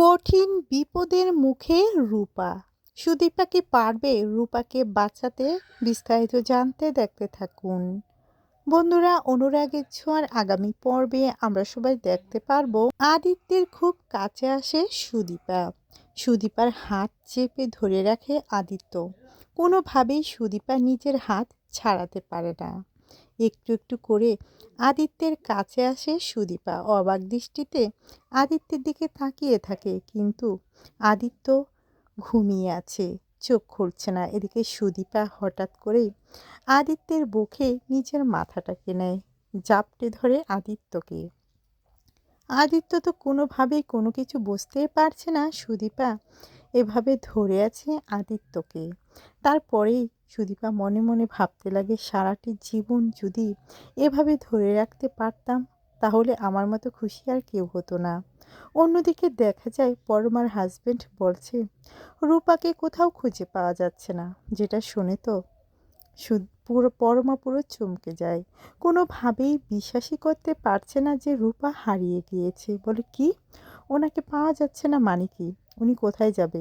কঠিন বিপদের মুখে রূপা। সুদীপা কি পারবে রূপাকে বাঁচাতে বিস্তারিত জানতে দেখতে থাকুন। বন্ধুরা, অনুরাগের ছোঁয়ার আগামী পর্বে আমরা সবাই দেখতে পারব আদিত্যের খুব কাছে আসে সুদীপা। সুদীপার হাত চেপে ধরে রাখে আদিত্য। কোনোভাবেই সুদীপা নিজের হাত ছাড়াতে পারে না। একটু একটু করে আদিত্যের কাছে আসে সুদীপা। অবাক দৃষ্টিতে আদিত্যের দিকে তাকিয়ে থাকে, কিন্তু আদিত্য ঘুমিয়ে আছে, চোখ খুলছে না। এদিকে সুদীপা হঠাৎ করে আদিত্যের বুকে নিজের মাথাটাকে নেয়, জাপটে ধরে আদিত্যকে। আদিত্য তো কোনোভাবেই কোনো কিছু বুঝতেই পারছে না সুদীপা। এভাবে ধরে আছে আদিত্যকে। তারপরেই সুদীপা মনে মনে ভাবতে লাগে, সারাটি জীবন যদি এভাবে ধরে রাখতে পারতাম, তাহলে আমার মতো খুশি আর কেউ হতো না। অন্যদিকে দেখা যায়, পরমার হাজবেন্ড বলছে, রূপাকে কোথাও খুঁজে পাওয়া যাচ্ছে না। যেটা শুনে তো পুরো, পরমা পুরো চমকে যায়। কোনোভাবেই বিশ্বাসই করতে পারছে না যে রূপা হারিয়ে গিয়েছে। বলে, কি? ওনাকে পাওয়া যাচ্ছে না মানে কি? উনি কোথায় যাবে?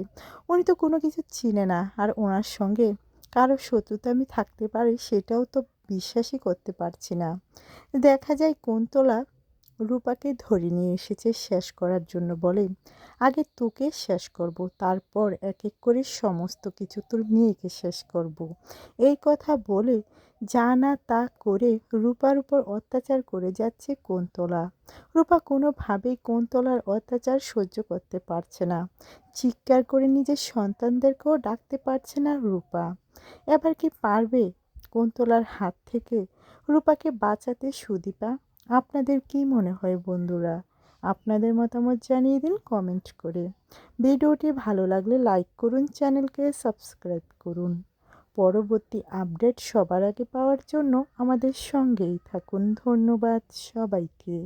উনি তো কোনো কিছু চিনে না। আর ওনার সঙ্গে কারও শত্রুতা আমি থাকতে পারি সেটাও তো বিশ্বাসই করতে পারছি না। দেখা যায় কুন্তলা রূপাকে ধরে নিয়ে এসেছে শেষ করার জন্য বলে, আগে তোকে শেষ করব, তারপর এক এক করে সমস্ত কিছু তোর মেয়েকে শেষ করব। এই কথা বলে যা না তা করে রূপার উপর অত্যাচার করে যাচ্ছে কোনতলা। রূপা কোনোভাবেই কোনতলার অত্যাচার সহ্য করতে পারছে না। চিৎকার করে নিজের সন্তানদেরকেও ডাকতে পারছে না রূপা। এবার কি পারবে কোনতলার হাত থেকে? রূপাকে বাঁচাতে সুদীপা, আপনাদের কি মনে হয় বন্ধুরা? আপনাদের মতামত জানিয়ে দিন কমেন্ট করে। ভিডিওটি ভালো লাগলে লাইক করুন, চ্যানেলকে সাবস্ক্রাইব করুন। পরবর্তী আপডেট সবার আগে পাওয়ার জন্য আমাদের সঙ্গেই থাকুন। ধন্যবাদ সবাইকে।